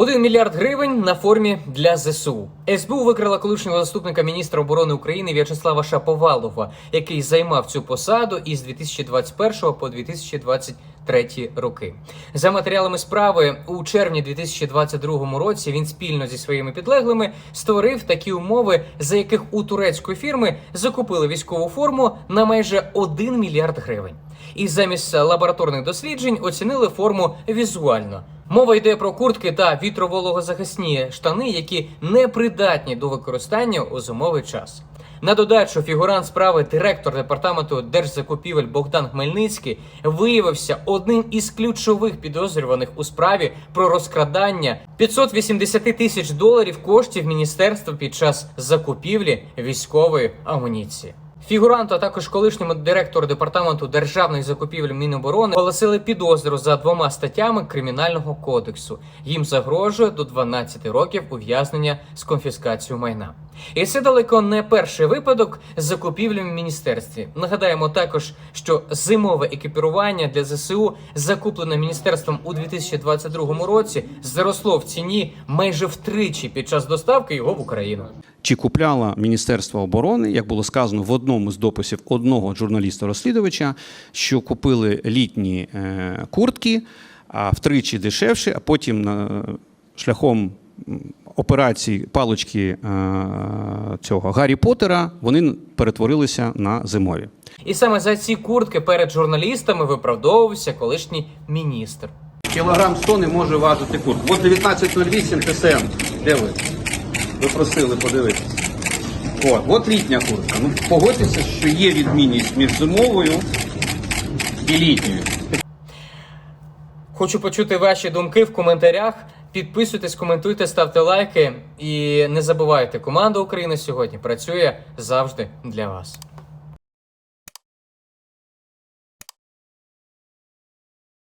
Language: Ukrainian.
Один мільярд гривень на формі для ЗСУ. СБУ викрила колишнього заступника міністра оборони України В'ячеслава Шаповалова, який займав цю посаду із 2021 по 2023 роки. За матеріалами справи у червні 2022 році він спільно зі своїми підлеглими створив такі умови, за яких у турецької фірми закупили військову форму на майже 1 мільярд гривень. І замість лабораторних досліджень оцінили форму візуально. Мова йде про куртки та вітровологозахисні штани, які не придатні до використання у зимовий час. На додачу, фігурант справи директор департаменту держзакупівель Богдан Хмельницький виявився одним із ключових підозрюваних у справі про розкрадання 580 тисяч доларів коштів міністерства під час закупівлі військової амуніції. Фігуранту, а також колишньому директору департаменту державних закупівель Міноборони оголосили підозру за двома статтями кримінального кодексу. Їм загрожує до 12 років ув'язнення з конфіскацією майна. І це далеко не перший випадок з закупівлями в міністерстві. Нагадаємо також, що зимове екіпірування для ЗСУ, закуплене міністерством у 2022 році, зросло в ціні майже втричі під час доставки його в Україну. Чи купляло Міністерство оборони, як було сказано в одному з дописів одного журналіста-розслідувача, що купили літні е, куртки а втричі дешевше, а потім на, шляхом операції палочки е, цього Гаррі Поттера вони перетворилися на зимові. І саме за ці куртки перед журналістами виправдовувався колишній міністр. Кілограм 100 не може важити курт. От 1908 ТСМ. Де ви? Ви просили подивитися. От, от літня куртка. Ну, погодьтеся, що є відмінність між зимовою і літньою. Хочу почути ваші думки в коментарях. Підписуйтесь, коментуйте, ставте лайки і не забувайте, команда України сьогодні працює завжди для вас.